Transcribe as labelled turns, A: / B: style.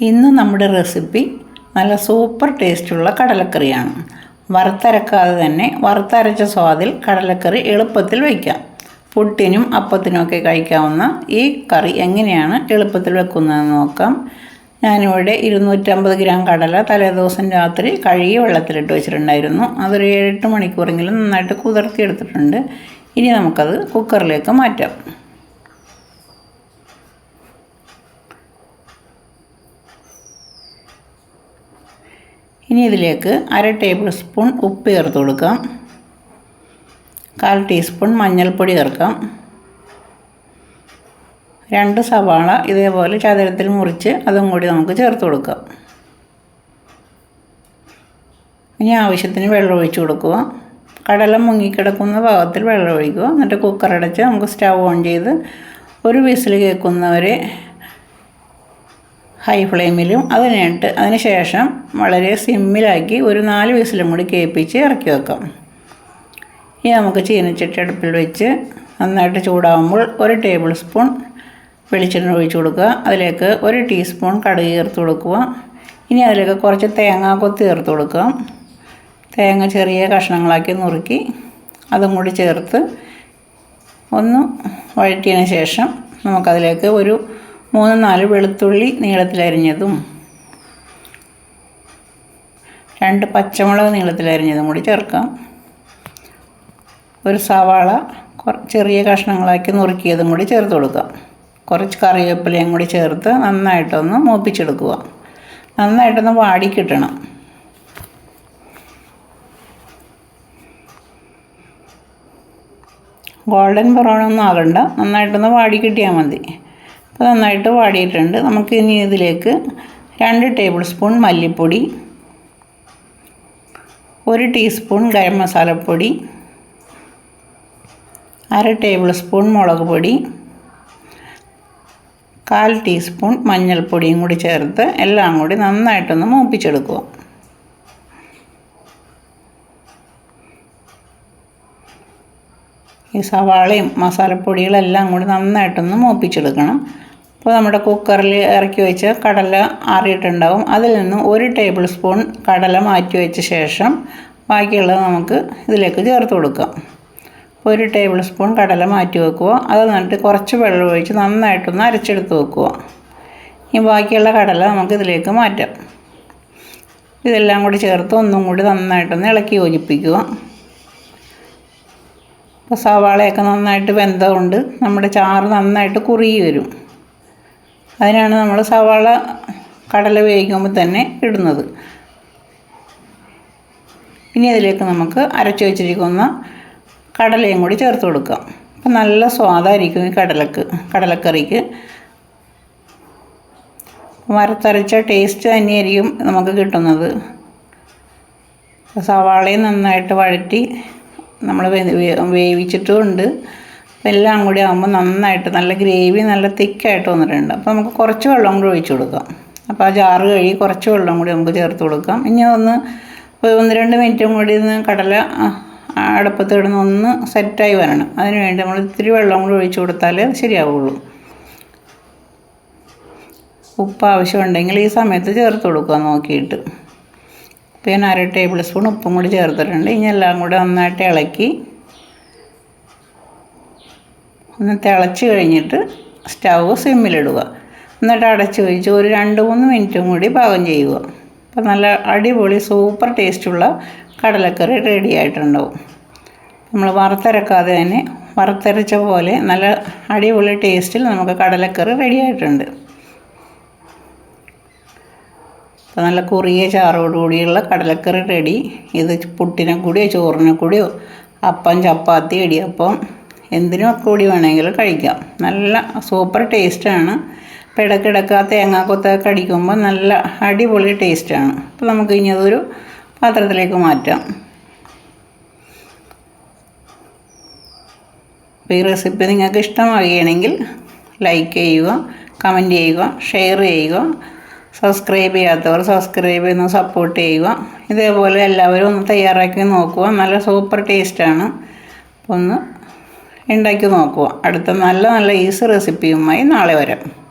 A: ഇന്ന് നമ്മുടെ റെസിപ്പി നല്ല സൂപ്പർ ടേസ്റ്റുള്ള കടലക്കറിയാണ്. വറുത്തരക്കാതെ തന്നെ വറുത്തരച്ച സ്വാദിൽ കടലക്കറി എളുപ്പത്തിൽ വയ്ക്കാം പുട്ടിനും അപ്പത്തിനുമൊക്കെ കഴിക്കാവുന്ന ഈ കറി എങ്ങനെയാണ് എളുപ്പത്തിൽ വെക്കുന്നതെന്ന് നോക്കാം. ഞാനിവിടെ ഇരുന്നൂറ്റമ്പത് ഗ്രാം കടല തലേദിവസം രാത്രി കഴുകി വെള്ളത്തിലിട്ട് വെച്ചിട്ടുണ്ടായിരുന്നു. അതൊരു ഏഴെട്ട് മണിക്കൂറെങ്കിലും നന്നായിട്ട് കുതിർത്തിയെടുത്തിട്ടുണ്ട്. ഇനി നമുക്കത് കുക്കറിലേക്ക് മാറ്റാം. ഇനി ഇതിലേക്ക് അര ടേബിൾ സ്പൂൺ ഉപ്പ് ചേർത്ത് കൊടുക്കാം. കാൽ ടീസ്പൂൺ മഞ്ഞൾപ്പൊടി ചേർക്കാം. രണ്ട് സവാള ഇതേപോലെ ചതുരത്തിൽ മുറിച്ച് അതും കൂടി നമുക്ക് ചേർത്ത് കൊടുക്കാം. ഇനി ആവശ്യത്തിന് വെള്ളം ഒഴിച്ച് കൊടുക്കുക. കടല മുങ്ങിക്കിടക്കുന്ന ഭാഗത്തിൽ വെള്ളം ഒഴിക്കുക. എന്നിട്ട് കുക്കർ അടച്ച് നമുക്ക് സ്റ്റവ് ഓൺ ചെയ്ത് ഒരു വിസിൽ കേൾക്കുന്നവരെ ഹൈ ഫ്ലെയിമിലും അതിനിട്ട് അതിന് ശേഷം വളരെ സിമ്മിലാക്കി ഒരു നാല് വിസിലും കൂടി കേൾപ്പിച്ച് ഇറക്കി വെക്കാം. ഇനി നമുക്ക് ചീനച്ചട്ടി അടുപ്പിൽ വെച്ച് നന്നായിട്ട് ചൂടാകുമ്പോൾ ഒരു ടേബിൾ സ്പൂൺ വെളിച്ചെണ്ണ ഒഴിച്ച് കൊടുക്കുക. അതിലേക്ക് ഒരു ടീസ്പൂൺ കടുക് ചേർത്ത് കൊടുക്കുക. ഇനി അതിലേക്ക് കുറച്ച് തേങ്ങ കൊത്തി ചേർത്ത് കൊടുക്കുക. തേങ്ങ ചെറിയ കഷ്ണങ്ങളാക്കി നുറുക്കി അതും കൂടി ചേർത്ത് ഒന്ന് വഴറ്റിയതിന് ശേഷം നമുക്കതിലേക്ക് ഒരു മൂന്ന് നാല് വെളുത്തുള്ളി നീളത്തിലരിഞ്ഞതും രണ്ട് പച്ചമുളക് നീളത്തിലരിഞ്ഞതും കൂടി ചേർക്കാം. ഒരു സവാള ചെറിയ കഷ്ണങ്ങളാക്കി നുറുക്കിയതും കൂടി ചേർത്ത് കൊടുക്കാം കുറച്ച് കറിവേപ്പിലയും കൂടി ചേർത്ത് നന്നായിട്ടൊന്ന് മൂപ്പിച്ചെടുക്കുക. നന്നായിട്ടൊന്ന് വാടി കിട്ടണം. ഗോൾഡൻ ബ്രൗൺ ഒന്നും ആകണ്ട. നന്നായിട്ടൊന്ന് വാടി കിട്ടിയാൽ മതി. അപ്പോൾ നന്നായിട്ട് വാടിയിട്ടുണ്ട്. നമുക്ക് ഇനി ഇതിലേക്ക് രണ്ട് ടേബിൾ സ്പൂൺ മല്ലിപ്പൊടി ഒരു ടീസ്പൂൺ ഗരം മസാലപ്പൊടി അര ടേബിൾ സ്പൂൺ മുളക് പൊടി കാൽ ടീസ്പൂൺ മഞ്ഞൾപ്പൊടിയും കൂടി ചേർത്ത് എല്ലാം കൂടി നന്നായിട്ടൊന്ന് മൂപ്പിച്ചെടുക്കുക. ഈ സവാളയും മസാലപ്പൊടികളെല്ലാം കൂടി നന്നായിട്ടൊന്ന് മൂപ്പിച്ചെടുക്കണം. അപ്പോൾ നമ്മുടെ കുക്കറിൽ ഇറക്കി വെച്ച് കടല ആറിയിട്ടുണ്ടാവും. അതിൽ നിന്ന് ഒരു ടേബിൾ സ്പൂൺ കടല മാറ്റി വെച്ച ശേഷം ബാക്കിയുള്ളത് നമുക്ക് ഇതിലേക്ക് ചേർത്ത് കൊടുക്കാം. അപ്പോൾ ഒരു ടേബിൾ സ്പൂൺ കടല മാറ്റി വെക്കുക. അത് എന്നിട്ട് കുറച്ച് വെള്ളം ഒഴിച്ച് നന്നായിട്ടൊന്ന് അരച്ചെടുത്ത് വെക്കുക. ഇനി ബാക്കിയുള്ള കടല നമുക്ക് ഇതിലേക്ക് മാറ്റാം. ഇതെല്ലാം കൂടി ചേർത്ത് ഒന്നും കൂടി നന്നായിട്ടൊന്ന് ഇളക്കി യോജിപ്പിക്കുക. അപ്പോൾ സവാളയൊക്കെ നന്നായിട്ട് വെന്തതുകൊണ്ട് നമ്മുടെ ചാറ് നന്നായിട്ട് കുറുകി വരും. അതിനാണ് നമ്മൾ സവാള കടല വേവിക്കുമ്പോൾ തന്നെ ഇടുന്നത്. ഇനി അതിലേക്ക് നമുക്ക് അരച്ചു വെച്ചിരിക്കുന്ന കടലയും കൂടി ചേർത്ത് കൊടുക്കാം. അപ്പം നല്ല സ്വാദായിരിക്കും ഈ കടലക്ക് കടലക്കറിക്ക്. വറുത്തരച്ച ടേസ്റ്റ് തന്നെയായിരിക്കും നമുക്ക് കിട്ടുന്നത്. സവാളയും നന്നായിട്ട് വഴറ്റി നമ്മൾ വേവിച്ചിട്ടുമുണ്ട് എല്ലാം കൂടി ആകുമ്പോൾ നന്നായിട്ട് നല്ല ഗ്രേവി നല്ല തിക്കായിട്ട് വന്നിട്ടുണ്ട്. അപ്പോൾ നമുക്ക് കുറച്ച് വെള്ളം കൂടി ഒഴിച്ചു കൊടുക്കാം. അപ്പോൾ ആ ജാറ് കഴുകി കുറച്ച് വെള്ളം കൂടി നമുക്ക് ചേർത്ത് കൊടുക്കാം. ഇനി ഒന്ന് ഒന്ന് രണ്ട് മിനിറ്റും കൂടി ഒന്ന് കടല അടുപ്പത്ത് കിടന്ന് ഒന്ന് സെറ്റായി വരണം. അതിന് വേണ്ടി നമ്മൾ ഇത്തിരി വെള്ളം കൂടി ഒഴിച്ചു കൊടുത്താൽ ശരിയാവുള്ളൂ. ഉപ്പ് ആവശ്യമുണ്ടെങ്കിൽ ഈ സമയത്ത് ചേർത്ത് കൊടുക്കുക നോക്കിയിട്ട്. അപ്പോൾ ഞാൻ അര ടേബിൾ സ്പൂൺ ഉപ്പും കൂടി ചേർത്തിട്ടുണ്ട്. ഇനി എല്ലാം കൂടി നന്നായിട്ട് ഇളക്കി ഒന്ന് തിളച്ച് കഴിഞ്ഞിട്ട് സ്റ്റവ് സിമ്മിലിടുക. എന്നിട്ട് അടച്ച് വെച്ച് ഒരു രണ്ട് മൂന്ന് മിനിറ്റും കൂടി പാകം ചെയ്യുക. അപ്പം നല്ല അടിപൊളി സൂപ്പർ ടേസ്റ്റുള്ള കടലക്കറി റെഡി ആയിട്ടുണ്ടാവും. നമ്മൾ വറുത്തരക്കാതെ തന്നെ വറുത്തരച്ച പോലെ നല്ല അടിപൊളി ടേസ്റ്റിൽ നമുക്ക് കടലക്കറി റെഡി ആയിട്ടുണ്ട്. അപ്പോൾ നല്ല കുറിയ ചാറോടുകൂടിയുള്ള കടലക്കറി റെഡി ഇത് പുട്ടിനെ കൂടിയോ ചോറിനെ കൂടിയോ അപ്പം ചപ്പാത്തി ഇടിയപ്പം എന്തിനും കൂടി വേണമെങ്കിലും കഴിക്കാം. നല്ല സൂപ്പർ ടേസ്റ്റാണ് അപ്പോൾ ഇടയ്ക്കിടയ്ക്ക് ആ തേങ്ങാക്കൊത്തൊക്കെ നല്ല അടിപൊളി ടേസ്റ്റാണ് അപ്പോൾ നമുക്ക് ഇനി അതൊരു പാത്രത്തിലേക്ക് മാറ്റാം. അപ്പോൾ ഈ റെസിപ്പി നിങ്ങൾക്ക് ഇഷ്ടമാവുകയാണെങ്കിൽ ലൈക്ക് ചെയ്യുക കമന്റ് ചെയ്യുക ഷെയർ ചെയ്യുക സബ്സ്ക്രൈബ് ചെയ്യാത്തവർ സബ്സ്ക്രൈബ് ചെയ്യുന്ന സപ്പോർട്ട് ചെയ്യുക. ഇതേപോലെ എല്ലാവരും ഒന്ന് തയ്യാറാക്കി നോക്കുക. നല്ല സൂപ്പർ ടേസ്റ്റാണ് ഒന്ന് ഉണ്ടാക്കി നോക്കുക. അടുത്ത നല്ല നല്ല ഈസി റെസിപ്പിയുമായി നാളെ വരാം.